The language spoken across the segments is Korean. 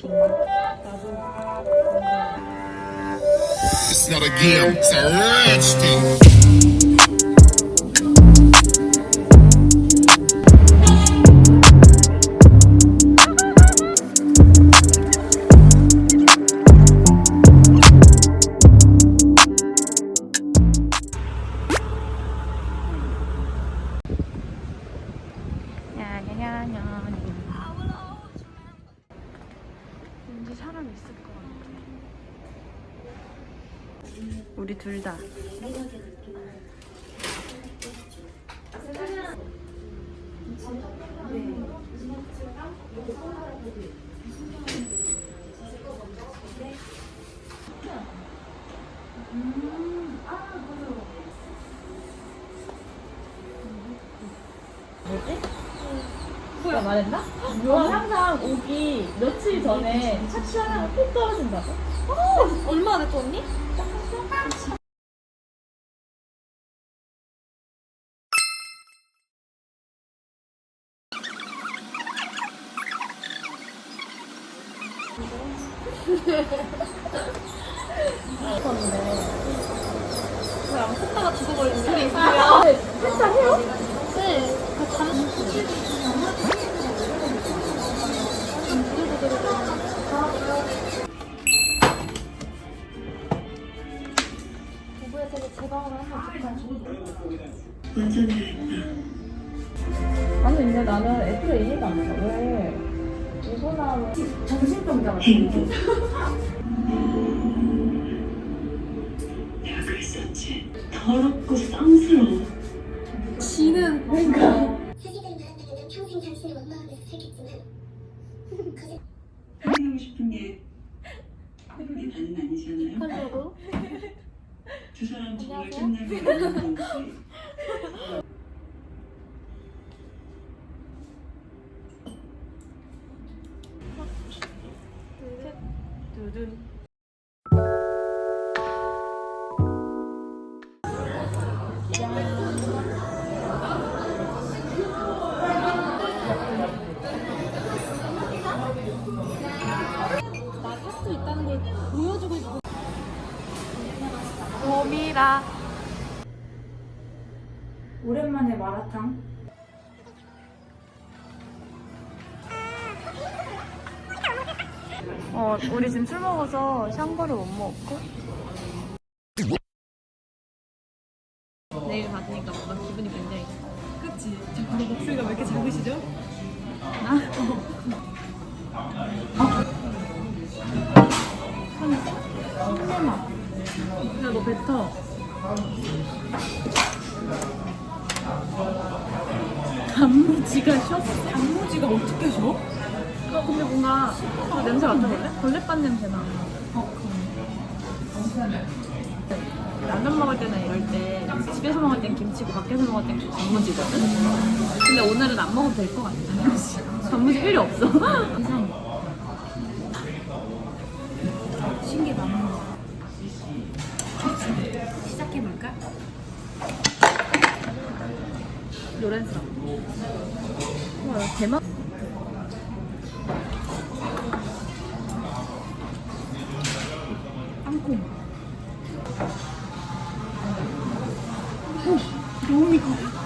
It's not a game, it's a thing. 뭐야 말했나? 넌 항상 오기 며칠 전에 착취하면 꼭 떨어진다고? 얼마나 됐고 언니? 왜안 컸다가 죽어버리는데? 그래 있어요? 했다해요? 네. 다 잠. 부부의 세계 제 방으로 한번 아니 근데 나는 애초에 이해가 안 가. 왜 유소남은 정신병자가 행복. 내가 그랬었지. 더럽고 쌍스러워. 지는 사기를 말한다면 평생 당신의 원망하면서 살겠지만 거짓 하고 싶은 게 다는 아니잖아요. 두 사람 정말. 끝나면 하는 건지. 봄이라. 오랜만에 마라탕 어, 우리 지금 술 먹어서 샹궈를 못 먹고. 내일 받으니까 뭔가 기분이 굉장히. 그치? 저 목소리가 왜 이렇게 작으시죠? 나? 야, 너 뱉어. 단무지가 쉬었어. 단무지가 어떻게 쉬어? 어, 근데 뭔가 어, 냄새 맡아볼래? 걸레밥 냄새 나. 어, 라면 먹을 때나 이럴 때 집에서 먹을 땐 김치고 밖에서 먹을 땐 단무지거든? 근데 오늘은 안 먹어도 될 것 같아 단무지 필요 없어 이상해 신기하다 시작해볼까? 로렌스 와 대박. 땅콩. 너무 미고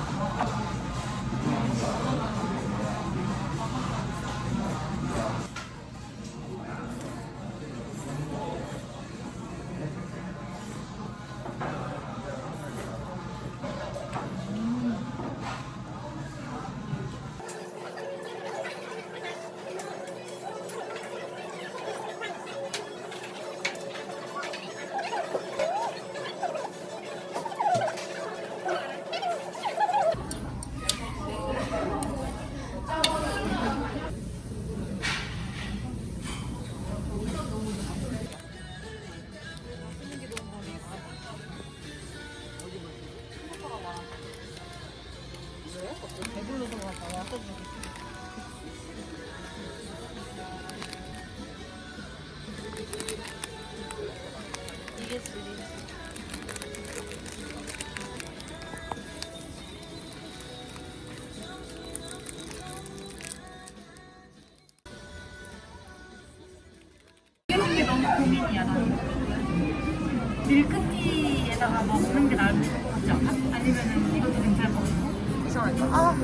밀크티에다가 먹는 게 나을 것 같지 않아? 아니면은 이것도 괜찮을 것 같고? 이상하니까. 아,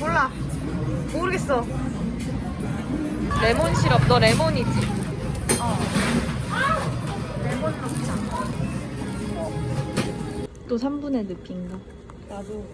몰라. 모르겠어. 레몬 시럽, 너 레몬이지? 어. 레몬 넣자. 또 3분의 늪인가? 나도.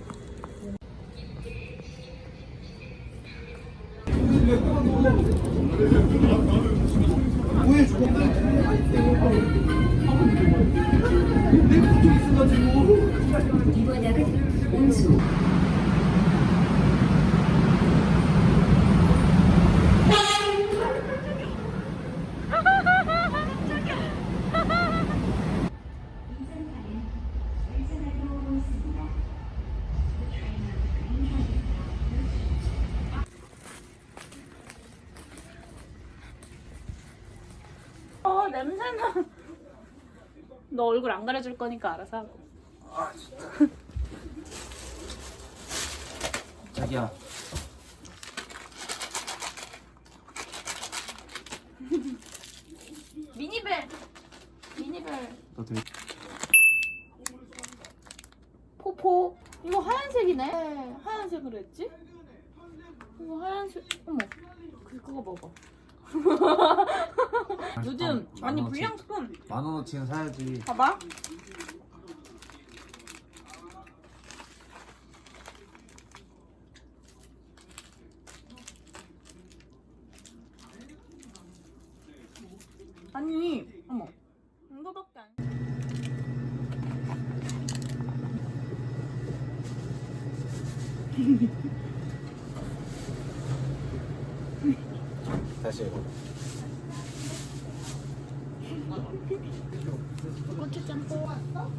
어 냄새나. 너 얼굴 안 가려줄 거니까 알아서 하고. 자기야 미니벨. 미니벨. 너 되게 포포. 이거 하얀색이네. 하얀색으로 했지? 이거 하얀색. 어머. 그- 그거 먹어. 요즘 아니 만원어치. 불량식품 만 원어치는 사야지 봐봐. 아니, 어머. 이거밖에 안. 다시 해봐 고추장 뽑았어?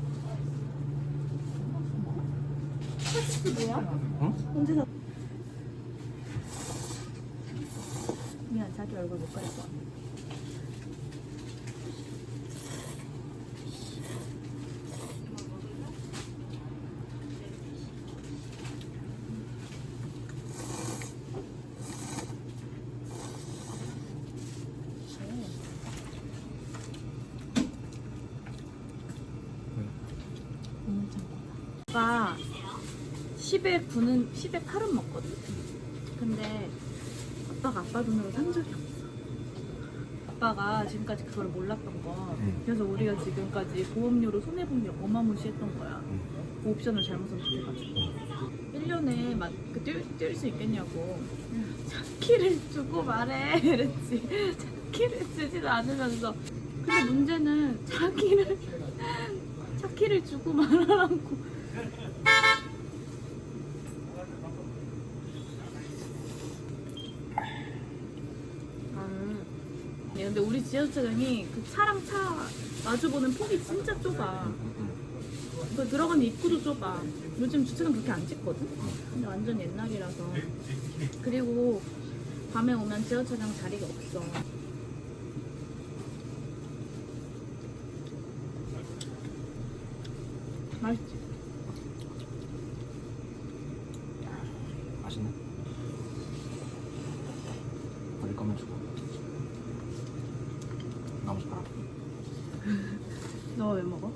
응? 언제 사? 미안, 자기 얼굴 못 가렸어. 아빠 10에 9는 10에 8은 먹거든. 근데 아빠가 아빠 돈으로 산 적이 없어. 아빠가 지금까지 그걸 몰랐던 거. 응. 그래서 우리가 지금까지 보험료로 손해 본 게 어마무시했던 거야. 응. 그 옵션을 잘못 선택해가지고. 1년에 막, 그 뛸, 뛸수 있겠냐고. 차키를 주고 말해. 이랬지. 차키를 주지도 않으면서. 근데 문제는 차키를, 차키를 주고 말하라고. 음. 네, 근데 우리 지하철장이 그 차랑 차 마주보는 폭이 진짜 좁아. 그 들어가는 입구도 좁아. 요즘 주차장 그렇게 안 찍거든? 근데 완전 옛날이라서. 그리고 밤에 오면 지하철장 자리가 없어. 맛있지? 맛있네 어디 거면 주고 나머지 봐라 너 왜 먹어?